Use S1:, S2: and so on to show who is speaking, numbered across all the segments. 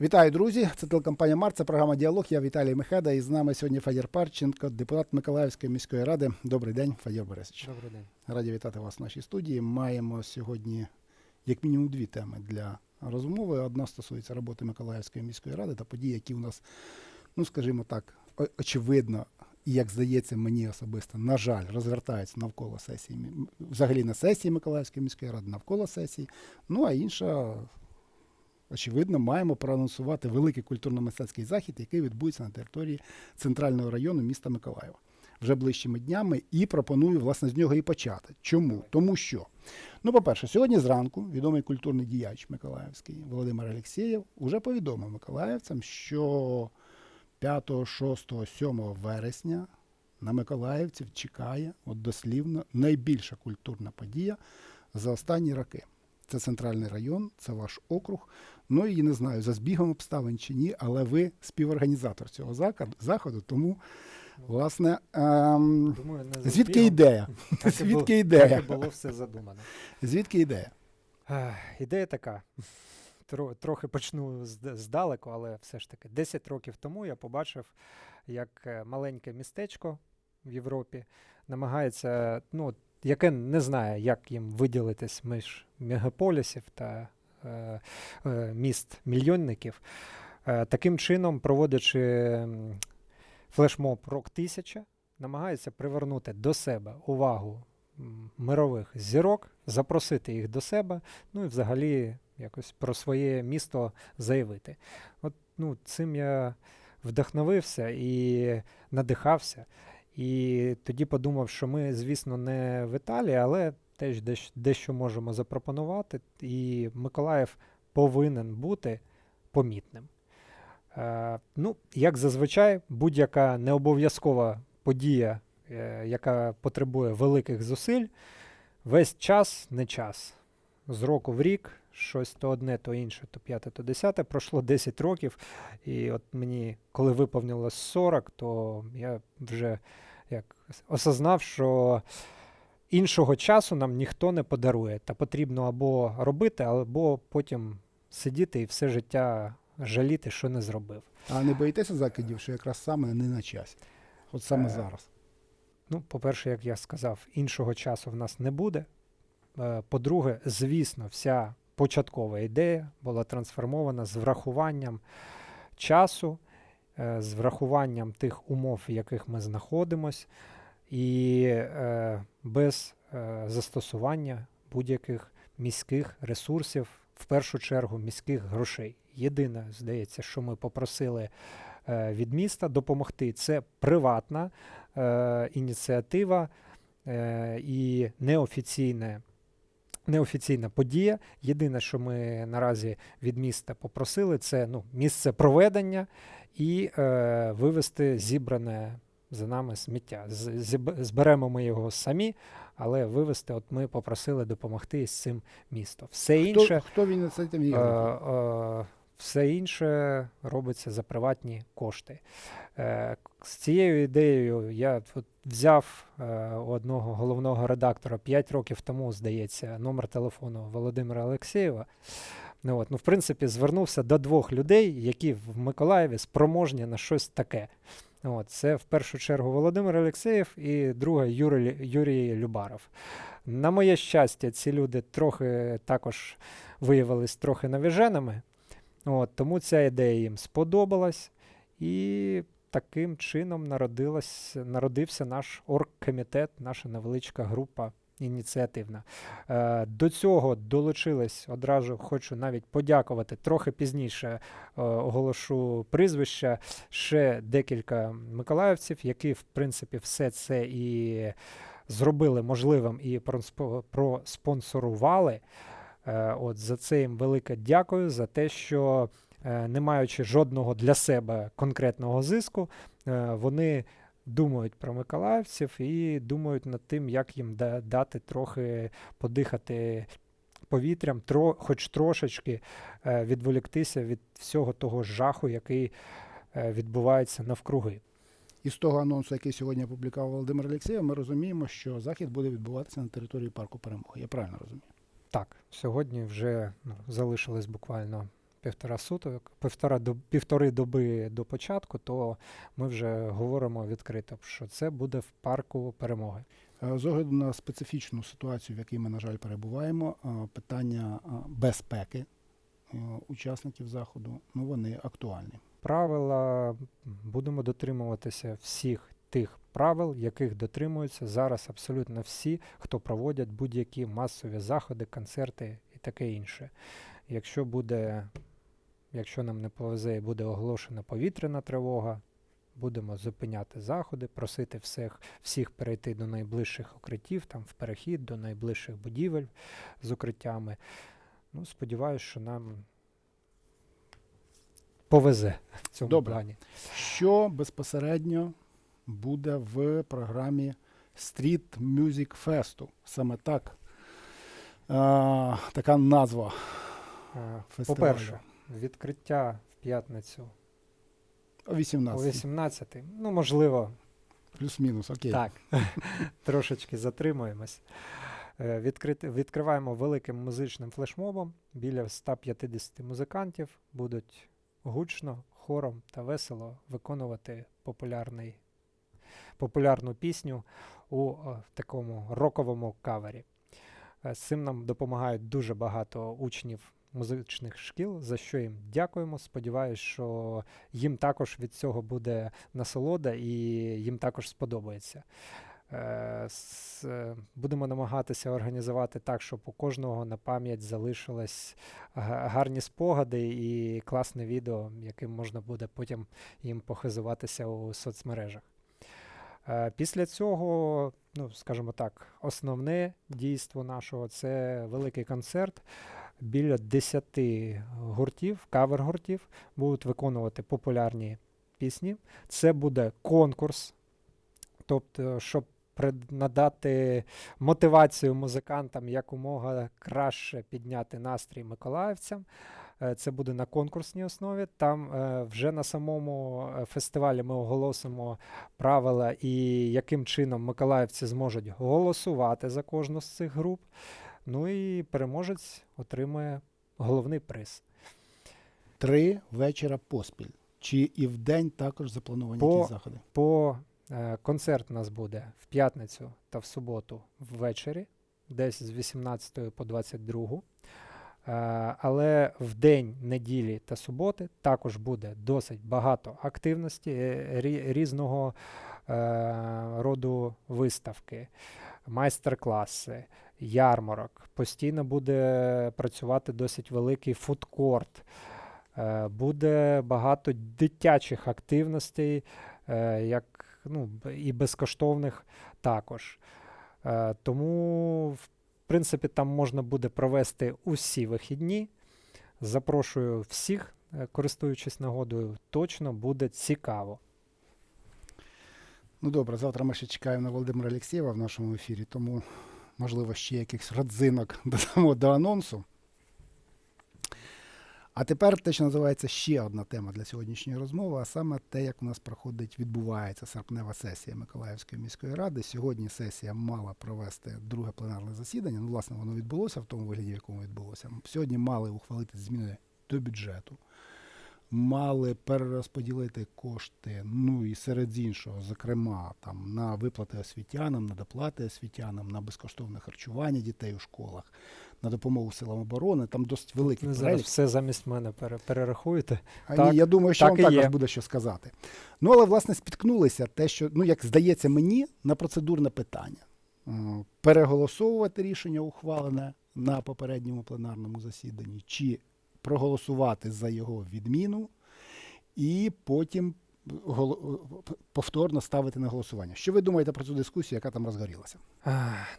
S1: Вітаю, друзі! Це телекомпанія Март, це програма Діалог. Я Віталій Мехеда. І з нами сьогодні Федір Парченко, депутат Миколаївської міської ради. Добрий день, Федір Борисович.
S2: Добрий день.
S1: Раді вітати вас в нашій студії. Маємо сьогодні як мінімум дві теми для розмови. Одна стосується роботи Миколаївської міської ради та подій, які у нас, ну скажімо так, очевидно, і як здається мені особисто, на жаль, розвертаються навколо сесії, взагалі на сесії Миколаївської міської ради, навколо сесії. Ну а інша очевидно, маємо проанонсувати великий культурно-мистецький захід, який відбудеться на території центрального району міста Миколаєва вже ближчими днями, і пропоную власне з нього і почати. Чому? Тому що, ну, по-перше, сьогодні зранку відомий культурний діяч Миколаївський Володимир Алєксєєв уже повідомив миколаївцям, що 5, 6, 7 вересня на миколаївців чекає от дослівно найбільша культурна подія за останні роки. Це центральний район, це ваш округ. Ну і не знаю, за збігом обставин чи ні, але ви співорганізатор цього заходу, тому, власне, ем,
S2: Думаю, не
S1: звідки ідея?
S2: Так
S1: Звідки ідея?
S2: Було все задумано.
S1: Звідки ідея?
S2: Ідея така. Тро- Трохи почну здалеку, але все ж таки 10 років тому я побачив, як е, маленьке містечко в Європі намагається, ну, яке не знає, як їм виділитись між мегаполісів та е, е, міст мільйонників. Е, таким чином, проводячи флешмоб Рок 1000, намагається привернути до себе увагу мирових зірок, запросити їх до себе, ну і взагалі якось про своє місто заявити. От ну, цим я вдохновився і надихався. І тоді подумав, що ми, звісно, не в Італії, але теж дещ- дещо можемо запропонувати, і Миколаїв повинен бути помітним. Е, ну, як зазвичай, будь-яка необов'язкова подія, е, яка потребує великих зусиль, весь час не час. З року в рік, щось то одне, то інше, то п'яте, то десяте. Пройшло 10 років, і от мені, коли виповнилось 40, то я вже як осознав, що іншого часу нам ніхто не подарує. Та потрібно або робити, або потім сидіти і все життя жаліти, що не зробив.
S1: А не боїтеся закидів, що якраз саме не на часі? От саме
S2: Е,
S1: зараз.
S2: Ну, по-перше, як я сказав, іншого часу в нас не буде. Е, По-друге, звісно, вся початкова ідея була трансформована з врахуванням часу, е, з врахуванням тих умов, в яких ми знаходимось, і е, без е, застосування будь-яких міських ресурсів, в першу чергу міських грошей. Єдине, здається, що ми попросили е, від міста допомогти, це приватна е, ініціатива е, і неофіційне. Неофіційна подія. Єдине, що ми наразі від міста попросили, це ну, місце проведення і е, вивести зібране за нами сміття. Зберемо ми його самі, але вивести, от ми попросили допомогти з цим місто. Все інше.
S1: Хто, хто він це
S2: Е, е, все інше робиться за приватні кошти. Е, з цією ідеєю я от взяв е, у одного головного редактора 5 років тому, здається, номер телефону Володимира Олексєєва. Ну, от, ну, в принципі, звернувся до двох людей, які в Миколаєві спроможні на щось таке. От, це в першу чергу Володимир Олексєєв і друга Юрій, Юрій Любаров. На моє щастя, ці люди трохи також виявились трохи навіженими. От, тому ця ідея їм сподобалась, і таким чином народилась, народився наш оргкомітет, наша невеличка група ініціативна. Е, до цього долучились одразу, хочу навіть подякувати трохи пізніше е, оголошу прізвища ще декілька миколаївців, які, в принципі, все це і зробили можливим і проспо- проспонсорували. Е, От за це їм велике дякую за те, що не маючи жодного для себе конкретного зиску, вони думають про миколаївців і думають над тим, як їм дати трохи подихати повітрям, тро, хоч трошечки е, відволіктися від всього того жаху, який е, відбувається навкруги.
S1: І з того анонсу, який сьогодні опублікував Володимир Олексєєв, ми розуміємо, що захід буде відбуватися на території парку перемоги. Я правильно розумію?
S2: Так, сьогодні вже ну, залишилось буквально півтора суток, півтора доб, півтори доби до початку, то ми вже говоримо відкрито, що це буде в парку перемоги.
S1: Е, З огляду на специфічну ситуацію, в якій ми, на жаль, перебуваємо, е, питання е, безпеки учасників заходу, ну вони актуальні.
S2: Правила будемо дотримуватися всіх тих правил, яких дотримуються зараз абсолютно всі, хто проводять будь-які масові заходи, концерти і таке інше. Якщо буде, якщо нам не повезе і буде оголошена повітряна тривога, будемо зупиняти заходи, просити всіх, всіх перейти до найближчих укриттів, там в перехід до найближчих будівель з укриттями. Ну, сподіваюся, що нам повезе в цьому
S1: Добре.
S2: плані.
S1: Що безпосередньо буде в програмі Street Music Fest? Саме так. е, така назва.
S2: По-перше, відкриття в п'ятницю
S1: О
S2: о
S1: 18.
S2: 18. Ну, можливо,
S1: Плюс-мінус, окей.
S2: так. Трошечки затримуємось. Е, Відкрити, відкриваємо великим музичним флешмобом. Біля 150 музикантів будуть гучно, хором та весело виконувати популярний, популярну пісню у такому роковому кавері. Е, З цим нам допомагають дуже багато учнів музичних шкіл, за що їм дякуємо. Сподіваюсь, що їм також від цього буде насолода і їм також сподобається. Е, е, Будемо намагатися організувати так, щоб у кожного на пам'ять залишились гарні спогади і класне відео, яким можна буде потім їм похизуватися у соцмережах. Е, Після цього, ну, скажімо так, основне дійство нашого це великий концерт. Біля 10 гуртів, кавер-гуртів будуть виконувати популярні пісні. Це буде конкурс, тобто, щоб надати мотивацію музикантам якомога краще підняти настрій миколаївцям. Е, Це буде на конкурсній основі. Там е, вже на самому е, фестивалі ми оголосимо правила і яким чином миколаївці зможуть голосувати за кожну з цих груп. Ну і переможець отримує головний приз.
S1: Три вечора поспіль. Чи і в день також заплановані
S2: По-
S1: якісь заходи?
S2: По е, концерт у нас буде в п'ятницю та в суботу ввечері, десь з 18 по 22. Е, але в день неділі та суботи також буде досить багато активності, е, рі- різного е, роду виставки, майстер-класи, ярмарок. Постійно буде працювати досить великий фудкорт. Е, Буде багато дитячих активностей, е, як ну, і безкоштовних також. Е, Тому, в принципі, там можна буде провести усі вихідні. Запрошую всіх, користуючись нагодою, точно буде цікаво.
S1: Ну добре, завтра ми ще чекаємо на Володимира Олексєєва в нашому ефірі, тому, можливо, ще якихось родзинок додамо до анонсу. А тепер те, що називається ще одна тема для сьогоднішньої розмови, а саме те, як у нас проходить, відбувається серпнева сесія Миколаївської міської ради. Сьогодні сесія мала провести друге пленарне засідання. Ну, власне, воно відбулося в тому вигляді, в якому відбулося. Сьогодні мали ухвалити зміни до бюджету, мали перерозподілити кошти, ну і серед іншого, зокрема, там на виплати освітянам, на доплати освітянам, на безкоштовне харчування дітей у школах, на допомогу силам оборони. Там досить великий
S2: Ви зараз все замість мене пере- перерахуєте.
S1: А
S2: Так,
S1: ні, я думаю, що
S2: так
S1: вам також буде що сказати. Ну, але власне спіткнулися те, що, ну, як здається мені, на процедурне питання. Е, Переголосовувати рішення ухвалене на попередньому пленарному засіданні, чи проголосувати за його відміну, і потім голо- повторно ставити на голосування. Що ви думаєте про цю дискусію, яка там розгорілася?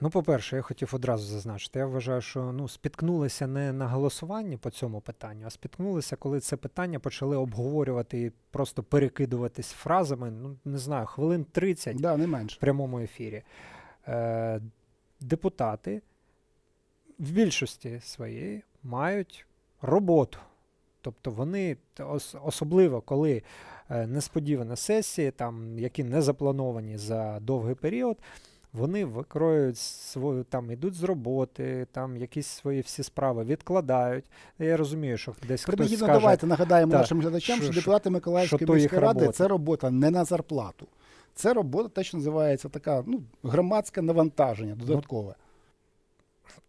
S2: Ну, по-перше, я хотів одразу зазначити. Я вважаю, що ну, спіткнулися не на голосуванні по цьому питанню, а спіткнулися, коли це питання почали обговорювати і просто перекидуватись фразами, ну, не знаю, хвилин 30
S1: Да, не менше.
S2: в прямому ефірі. Е, депутати в більшості своєї мають роботу. Тобто вони особливо коли е, несподівана сесія, там, які не заплановані за довгий період, Вони викроюють свою там, ідуть з роботи, там якісь свої всі справи відкладають. Я розумію, що десь хтось
S1: Принагідно,
S2: скаже,
S1: давайте нагадаємо
S2: Так,
S1: нашим глядачам,
S2: що-
S1: що, депутати Миколаївської міської ради
S2: робота.
S1: це робота не на зарплату. Це робота, те, що називається така ну, громадське навантаження додаткове.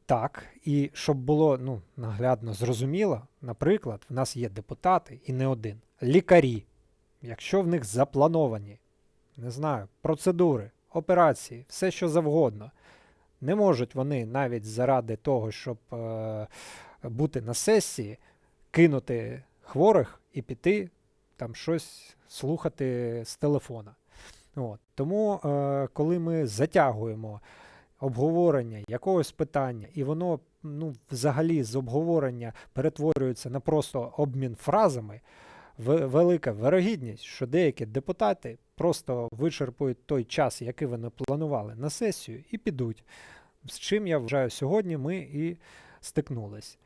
S2: Так, і щоб було ну, наглядно зрозуміло, наприклад, в нас є депутати і не один, лікарі. Якщо в них заплановані, не знаю, процедури, операції, все що завгодно, не можуть вони навіть заради того, щоб е, бути на сесії, кинути хворих і піти там щось слухати з телефона. От. Тому, е, коли ми затягуємо обговорення якогось питання, і воно ну, взагалі з обговорення перетворюється на просто обмін фразами, ве- велика вирогідність, що деякі депутати просто вичерпують той час, який вони планували на сесію, і підуть. З чим я вважаю, сьогодні ми і стикнулись.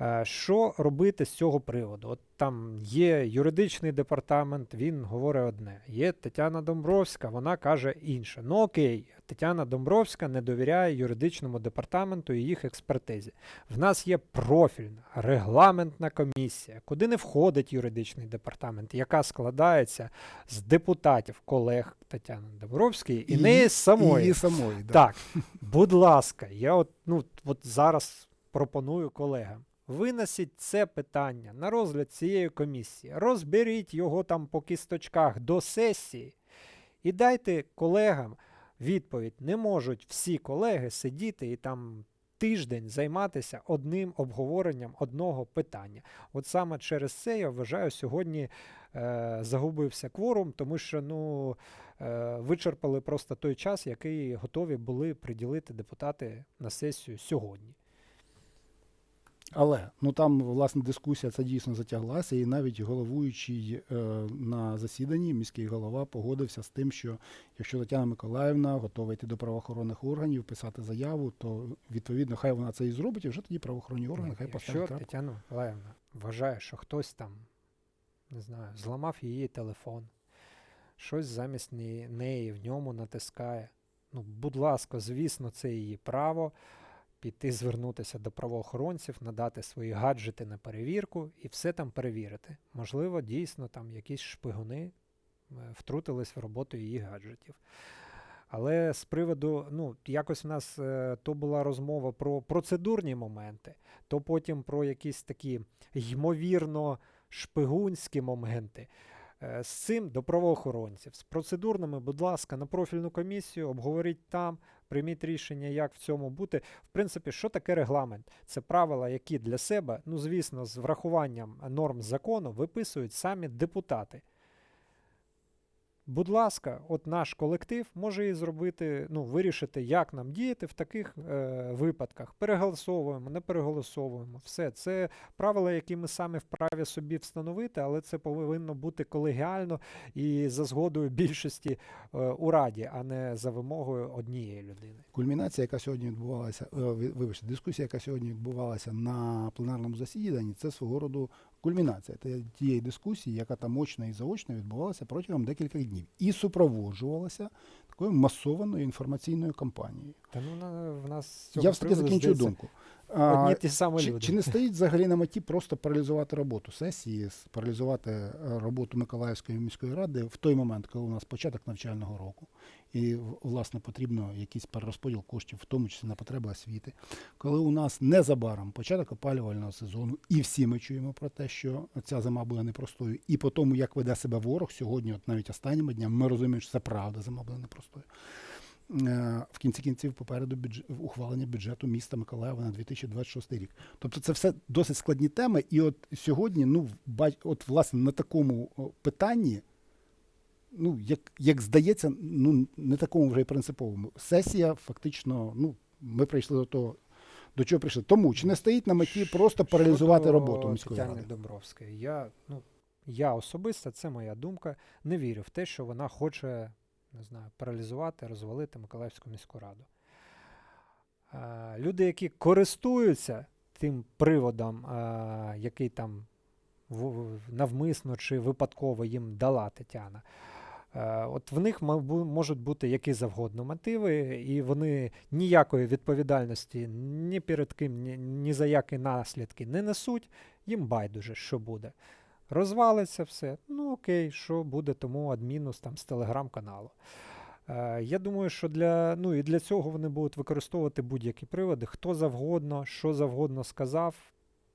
S2: Е, Що робити з цього приводу? От там є юридичний департамент, він говорить одне. Є Тетяна Домбровська, вона каже інше. Ну окей, Тетяна Домбровська не довіряє юридичному департаменту і їх експертизі. В нас є профільна регламентна комісія, куди не входить юридичний департамент, яка складається з депутатів, колег Тетяни Домбровської і,
S1: І
S2: неї самої.
S1: Її самої. Да.
S2: Так, будь ласка, я от, ну, от зараз пропоную колегам. Винесіть це питання на розгляд цієї комісії, розберіть його там по кісточках до сесії і дайте колегам відповідь. Не можуть всі колеги сидіти і там тиждень займатися одним обговоренням одного питання. От саме через це я вважаю, сьогодні е, загубився кворум, тому що ну, е, вичерпали просто той час, який готові були приділити депутати на сесію сьогодні.
S1: Але ну там власне дискусія ця дійсно затяглася, і навіть головуючий е, на засіданні міський голова погодився з тим, що якщо Тетяна Миколаївна готова йти до правоохоронних органів, писати заяву, то відповідно хай вона це і зробить, і вже тоді правоохоронні органи хай
S2: Якщо
S1: поставлять крапку.
S2: Тетяна Миколаївна вважає, що хтось там, не знаю, зламав її телефон, щось замість неї в ньому натискає. Ну, будь ласка, звісно, це її право піти звернутися до правоохоронців, надати свої гаджети на перевірку і все там перевірити. Можливо, дійсно там якісь шпигуни е, втрутились в роботу її гаджетів. Але з приводу, ну, якось в нас е, то була розмова про процедурні моменти, то потім про якісь такі ймовірно шпигунські моменти. Е, З цим до правоохоронців. З процедурними, будь ласка, на профільну комісію, обговоріть там, прийміть рішення, як в цьому бути. В принципі, що таке регламент? Це правила, які для себе, ну звісно, з врахуванням норм закону виписують самі депутати. Будь ласка, от наш колектив може і зробити, ну, вирішити, як нам діяти в таких е, випадках. Переголосовуємо, не переголосовуємо. Все. Це правила, які ми самі вправі собі встановити, але це повинно бути колегіально і за згодою більшості е, у раді, а не за вимогою однієї людини.
S1: Кульмінація, яка сьогодні відбувалася, е, ви- вибачте, дискусія, яка сьогодні відбувалася на пленарному засіданні, це свого роду кульмінація тієї дискусії, яка там очно і заочно відбувалася протягом декількох днів, і супроводжувалася такою масованою інформаційною кампанією.
S2: Та ну в нас цього
S1: Я все таки
S2: приводу,
S1: закінчу думку.
S2: Одні ті самі
S1: чи,
S2: люди.
S1: чи не стоїть взагалі на меті просто паралізувати роботу сесії, паралізувати е, роботу Миколаївської міської ради в той момент, коли у нас початок навчального року, і власне потрібно якийсь перерозподіл коштів, в тому числі на потреби освіти, коли у нас незабаром початок опалювального сезону, і всі ми чуємо про те, що ця зима буде непростою, і по тому, як веде себе ворог сьогодні, от навіть останніми днями, ми розуміємо, що це правда, зима буде непростою. Е, В кінці кінців попереду бюдж... ухвалення бюджету міста Миколаєва на 2026 рік. Тобто це все досить складні теми. І от сьогодні, ну, от власне на такому питанні, ну, як, як здається, ну не такому вже й принциповому. Сесія фактично, ну, ми прийшли до того, до чого прийшли. Тому чи не стоїть на меті просто паралізувати
S2: Щодо
S1: роботу міської
S2: Тетяни
S1: ради?
S2: Добровської. Я, ну, я особисто, це моя думка, не вірю в те, що вона хоче не знаю, паралізувати, розвалити Миколаївську міську раду. А, люди, які користуються тим приводом, а, який там навмисно чи випадково їм дала Тетяна, Е, От в них можуть бути які завгодно мотиви, і вони ніякої відповідальності ні перед ким, ні, ні за які наслідки не несуть, їм байдуже, що буде. Розвалиться все. Ну окей, що буде тому адміну з, там, з телеграм-каналу. Е, Я думаю, що для, ну, і для цього вони будуть використовувати будь-які приводи, хто завгодно, що завгодно сказав,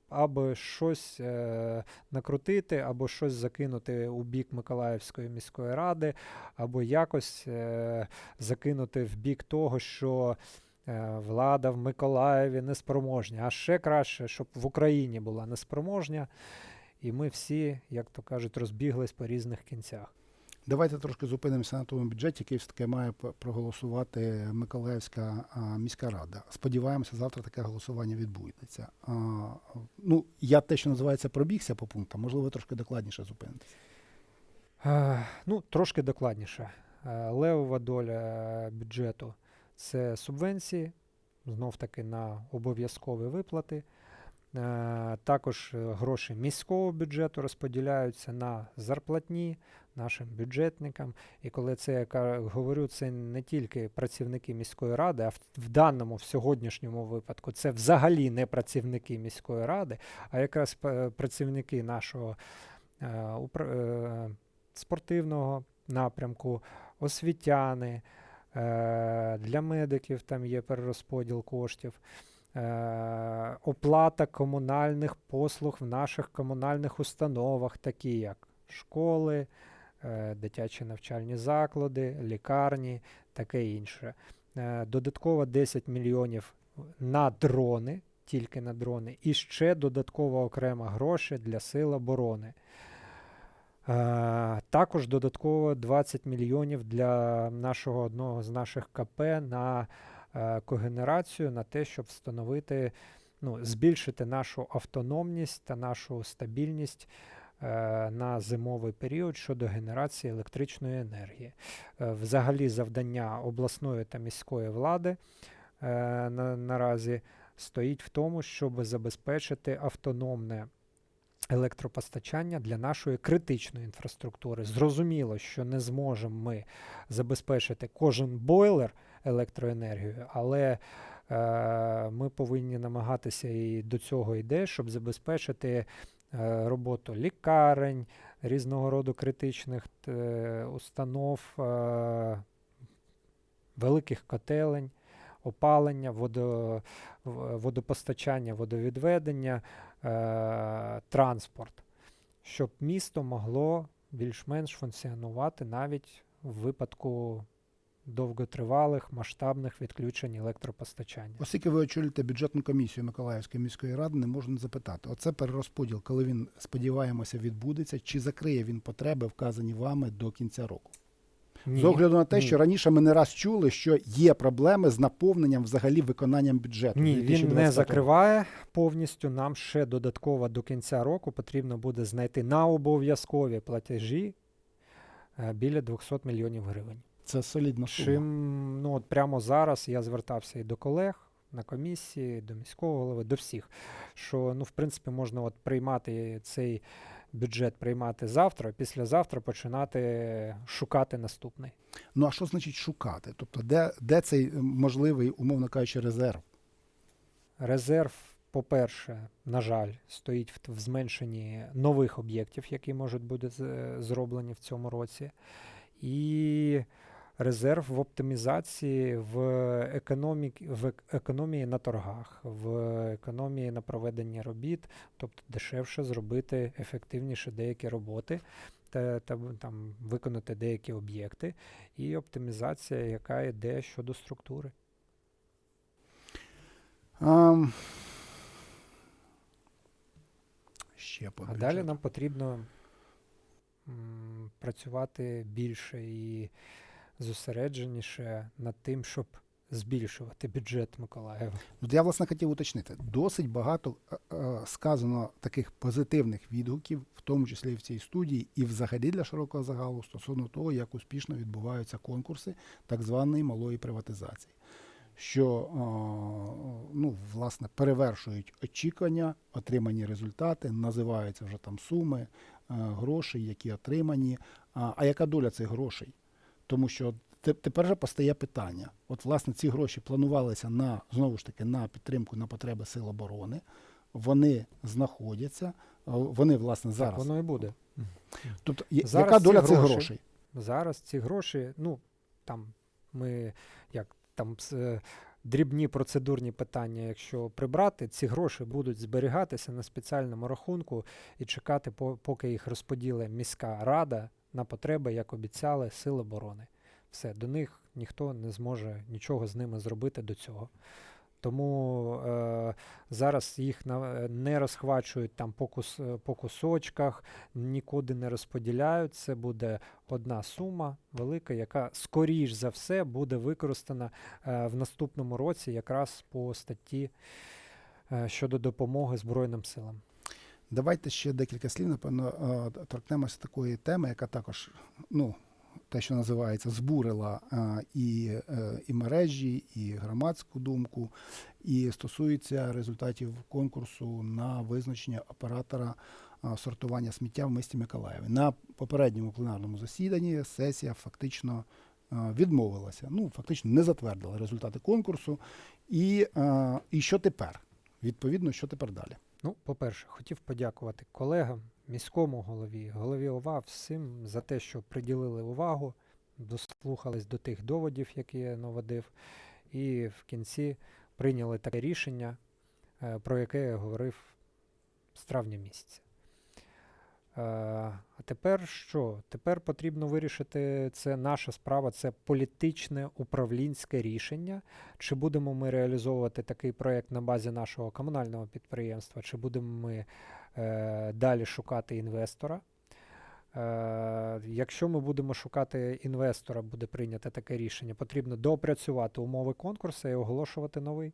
S2: аби щось е, накрутити, або щось закинути у бік Миколаївської міської ради, або якось е, закинути в бік того, що е, влада в Миколаєві неспроможня. А ще краще, щоб в Україні була неспроможня, і ми всі, як то кажуть, розбіглись по різних кінцях.
S1: Давайте трошки зупинимося на тому бюджеті, який все-таки має проголосувати Миколаївська міська рада. Сподіваємося, завтра таке голосування відбудеться. Ну, я те, що називається, пробігся по пунктам, можливо, трошки докладніше зупинитися.
S2: Е, Ну, трошки докладніше. Е, Левова доля бюджету це субвенції, знов таки на обов'язкові виплати. Е, Також е, гроші міського бюджету розподіляються на зарплатні нашим бюджетникам. І коли це я говорю, це не тільки працівники міської ради, а в, даному, в сьогоднішньому випадку, це взагалі не працівники міської ради, а якраз працівники нашого е, спортивного напрямку, освітяни. Для медиків там є перерозподіл коштів. Е, Оплата комунальних послуг в наших комунальних установах, такі як школи, е, дитячі навчальні заклади, лікарні, таке інше. Е, Додатково 10 мільйонів на дрони, тільки на дрони, і ще додатково окремо гроші для сил оборони. Також додатково 20 мільйонів для нашого одного з наших КП на когенерацію, на те, щоб встановити, ну, збільшити нашу автономність та нашу стабільність е, на зимовий період щодо генерації електричної енергії. Е, Взагалі, завдання обласної та міської влади е, на, наразі стоїть в тому, щоб забезпечити автономне електропостачання для нашої критичної інфраструктури. Зрозуміло, що не зможемо ми забезпечити кожен бойлер електроенергією, але е, ми повинні намагатися і до цього йде, щоб забезпечити е, роботу лікарень, різного роду критичних е, установ, е, великих котелень. Опалення, водо, водопостачання, водовідведення, е, транспорт, щоб місто могло більш-менш функціонувати навіть в випадку довготривалих масштабних відключень електропостачання.
S1: Оскільки ви очолюєте бюджетну комісію Миколаївської міської ради, не можна не запитати. Оце перерозподіл, коли він, сподіваємося, відбудеться, чи закриє він потреби, вказані вами до кінця року?
S2: Ні,
S1: З огляду на те,
S2: ні.
S1: що раніше ми не раз чули, що є проблеми з наповненням взагалі виконанням бюджету.
S2: Ні, він не закриває повністю. Нам ще додатково до кінця року потрібно буде знайти на обов'язкові платежі е, біля 200 мільйонів гривень.
S1: Це солідна сума.
S2: Чим ну от прямо зараз я звертався і до колег на комісії, до міського голови, до всіх, що ну в принципі можна от приймати цей бюджет приймати завтра, а післязавтра починати шукати наступний.
S1: Ну а що значить шукати? Тобто, де, де цей е, можливий, умовно кажучи, резерв?
S2: Резерв, по-перше, на жаль, стоїть в, в зменшенні нових об'єктів, які можуть бути зроблені в цьому році. І резерв в оптимізації в, економік, в економії на торгах, в економії на проведенні робіт, тобто дешевше зробити ефективніше деякі роботи. Та, та там виконати деякі об'єкти, і оптимізація, яка йде щодо структури.
S1: Ам... Ще по
S2: А далі нам потрібно м, працювати більше і зосередженіше над тим, щоб збільшувати бюджет Миколаєва.
S1: От я, власне, хотів уточнити. Досить багато е, е, сказано таких позитивних відгуків, в тому числі і в цій студії, і взагалі для широкого загалу стосовно того, як успішно відбуваються конкурси так званої малої приватизації. що е, ну, власне перевершують очікування, отримані результати, називаються вже там суми грошей, які отримані. А яка доля цих грошей? Тому що тепер же постає питання. От, власне, ці гроші планувалися на знову ж таки на підтримку на потреби сил оборони. Вони знаходяться, е, вони власне
S2: Так
S1: зараз.
S2: воно і буде.
S1: Тобто,
S2: Зараз
S1: яка доля цих грошей?
S2: Зараз ці гроші, ну там ми як там е, дрібні процедурні питання, якщо прибрати, ці гроші будуть зберігатися на спеціальному рахунку і чекати, по- поки їх розподілить міська рада на потреби, як обіцяли, Сил оборони. Все, до них ніхто не зможе нічого з ними зробити до цього. Тому е, зараз їх на, е, не розхвачують там по, кус, е, по кусочках, нікуди не розподіляють. Це буде одна сума велика, яка скоріш за все буде використана е, в наступному році, якраз по статті е, щодо допомоги Збройним силам.
S1: Давайте ще декілька слів, напевно, е, торкнемося такої теми, яка також, ну, те, що називається, збурила е, і, е, і мережі, і громадську думку, і стосується результатів конкурсу на визначення оператора сортування сміття в місті Миколаєві. На попередньому пленарному засіданні сесія фактично відмовилася, ну, фактично не затвердила результати конкурсу. І, і що тепер? Відповідно, що тепер далі?
S2: Ну, по-перше, хотів подякувати колегам, міському голові, голові ОВА, всім за те, що приділили увагу, дослухались до тих доводів, які я наводив, і в кінці прийняли таке рішення, е, про яке я говорив з травня місяця. Е, А тепер що? Тепер потрібно вирішити, це наша справа, це політичне управлінське рішення. Чи будемо ми реалізовувати такий проєкт на базі нашого комунального підприємства, чи будемо ми е, далі шукати інвестора? Е, якщо ми будемо шукати інвестора, буде прийнято таке рішення, потрібно доопрацювати умови конкурсу і оголошувати новий.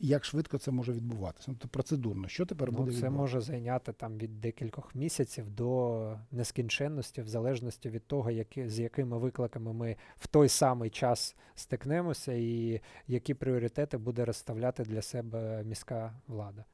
S1: Як швидко це може відбуватися? Ну, Тобто процедурно, що тепер
S2: Ну,
S1: буде
S2: це може зайняти там від декількох місяців до нескінченності, в залежності від того, які, з якими викликами ми в той самий час стикнемося, і які пріоритети буде розставляти для себе міська влада.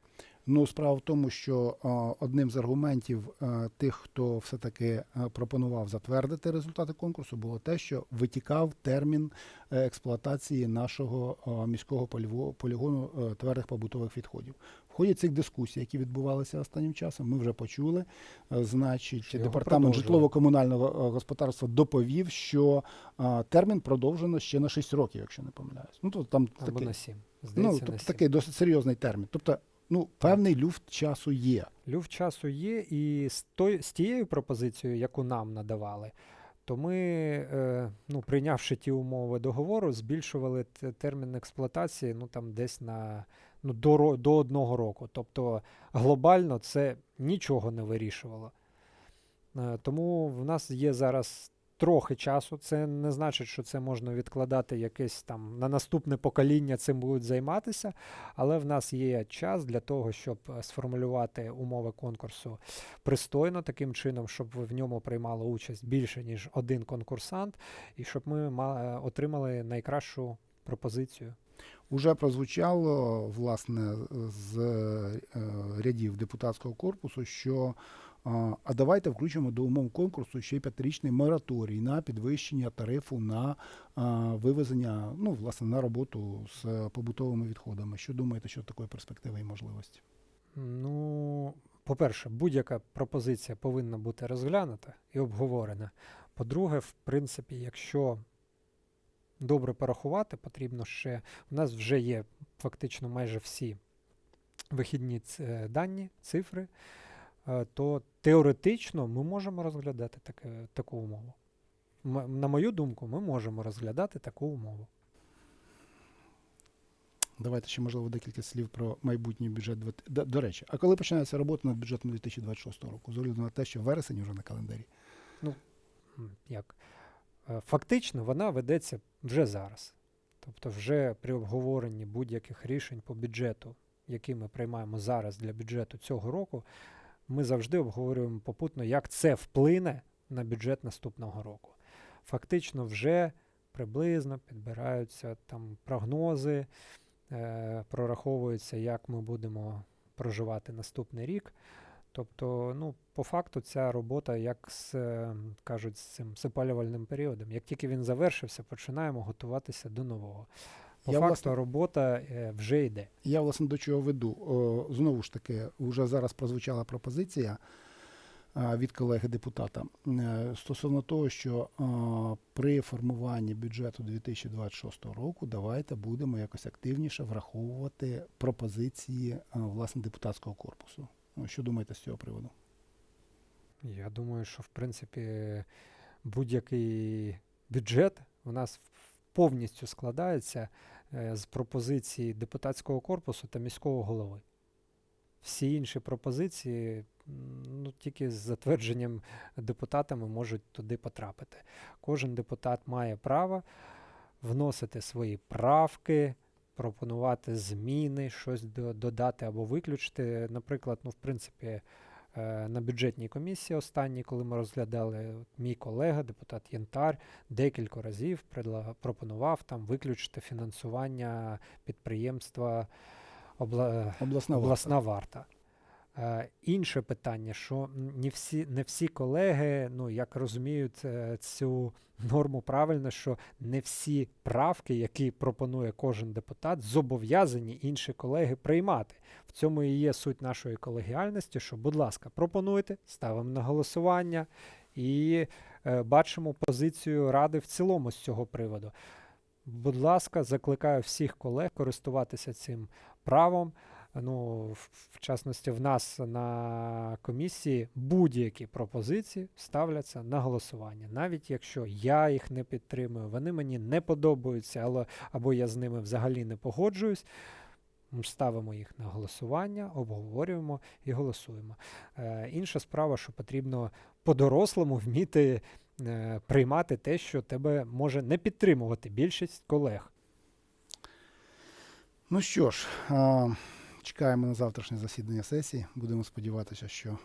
S1: Ну, справа в тому, що одним з аргументів а, тих, хто все-таки а, пропонував затвердити результати конкурсу, було те, що витікав термін е, експлуатації нашого міського полігону е, твердих побутових відходів. В ході цих дискусій, які відбувалися останнім часом, ми вже почули. е, Значить,
S2: його
S1: департамент житлово-комунального е, господарства доповів, що термін продовжено ще на 6 років, якщо не помиляюсь. Ну, то там
S2: Або
S1: такий,
S2: на сім.
S1: ну, тобто
S2: на сім.
S1: такий досить серйозний термін. Тобто, ну, певний люфт часу є.
S2: Люфт часу є, і з, той, з тією пропозицією, яку нам надавали, то ми, е, ну, прийнявши ті умови договору, збільшували термін експлуатації ну, там, десь на, ну, до, до одного року. Тобто глобально це нічого не вирішувало. Е, тому в нас є зараз трохи часу. Це не значить, що це можна відкладати якесь там на наступне покоління цим будуть займатися. Але в нас є час для того, щоб е, сформулювати умови конкурсу пристойно, таким чином, щоб в ньому приймало участь більше, ніж один конкурсант, і щоб ми е, отримали найкращу пропозицію.
S1: Уже прозвучало власне з е, рядів депутатського корпусу, що а, давайте включимо до умов конкурсу ще й п'ятирічний мораторій на підвищення тарифу на вивезення, ну власне на роботу з побутовими відходами. Що думаєте щодо такої перспективи і можливості?
S2: Ну, по-перше, будь-яка пропозиція повинна бути розглянута і обговорена. По-друге, в принципі, якщо добре порахувати, потрібно ще. У нас вже є фактично майже всі вихідні дані, цифри, е, то теоретично ми можемо розглядати таке, таку умову. М- На мою думку, ми можемо розглядати таку умову.
S1: Давайте ще можливо декілька слів про майбутній бюджет. До, до речі, а коли починається робота над бюджетом 2026 року? З огляду на те, що вересень вже на календарі.
S2: М, як е, фактично вона ведеться вже зараз. Тобто, вже при обговоренні будь-яких рішень по бюджету, які ми приймаємо зараз для бюджету цього року, ми завжди обговорюємо попутно, як це вплине на бюджет наступного року. Фактично, вже приблизно, підбираються там прогнози, е, прораховується, як ми будемо проживати наступний рік. Тобто, ну, по факту, ця робота, як з, е, кажуть, з цим з опалювальним періодом. Як тільки він завершився, починаємо готуватися до нового. По
S1: Я,
S2: факту,
S1: власне-
S2: робота е, вже йде.
S1: Я, власне, до чого веду. О, знову ж таки, вже зараз прозвучала пропозиція а, від колеги-депутата е, стосовно того, що а, при формуванні бюджету 2026 року давайте будемо якось активніше враховувати пропозиції а, власне депутатського корпусу. Ну, Що думаєте з цього приводу?
S2: Я думаю, що в принципі будь-який бюджет у нас повністю складається е, з пропозицій депутатського корпусу та міського голови. Всі інші пропозиції ну, тільки з затвердженням депутатами можуть туди потрапити. Кожен депутат має право вносити свої правки, пропонувати зміни, щось додати або виключити. Наприклад, ну, в принципі, на бюджетній комісії останній, коли ми розглядали, мій колега, депутат Янтар, декілька разів пропонував там виключити фінансування підприємства обла-
S1: Обласна варта.
S2: обласна варта. Е, інше питання, що не всі, не всі колеги, ну як розуміють е, цю норму правильно, що не всі правки, які пропонує кожен депутат, зобов'язані інші колеги приймати. В цьому і є суть нашої колегіальності, що, будь ласка, пропонуйте, ставимо на голосування і е, бачимо позицію ради в цілому з цього приводу. Будь ласка, закликаю всіх колег користуватися цим правом. Ну, в, частності, в нас на комісії будь-які пропозиції ставляться на голосування. Навіть якщо я їх не підтримую, вони мені не подобаються, але, або я з ними взагалі не погоджуюсь. Ставимо їх на голосування, обговорюємо і голосуємо. Е, інша справа, що потрібно по-дорослому вміти е, приймати те, що тебе може не підтримувати більшість колег.
S1: Ну що ж, чекаємо на завтрашнє засідання сесії. Будемо сподіватися, що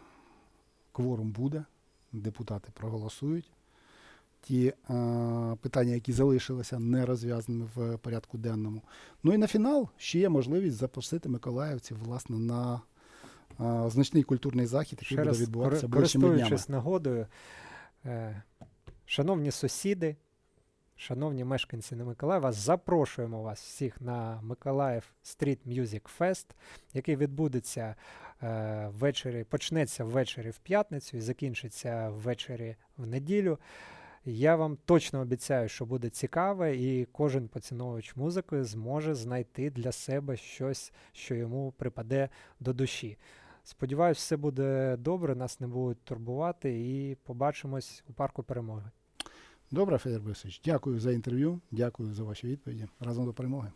S1: кворум буде, депутати проголосують. Ті а, питання, які залишилися не розв'язаними в порядку денному. Ну і на фінал ще є можливість запросити миколаївців власне на а, значний культурний захід, який
S2: Ще
S1: буде відбуватися ближчими днями.
S2: користуючись нагодою, е, шановні сусіди, шановні мешканці на Миколаєва, запрошуємо вас всіх на Миколаїв Street Music Fest, який відбудеться е, ввечері, почнеться ввечері в п'ятницю і закінчиться ввечері в неділю. Я вам точно обіцяю, що буде цікаво, і кожен поціновувач музики зможе знайти для себе щось, що йому припаде до душі. Сподіваюсь, все буде добре, нас не будуть турбувати, і побачимось у парку перемоги.
S1: Добре, Федір Борисович, дякую за інтерв'ю, дякую за ваші відповіді. Разом до перемоги.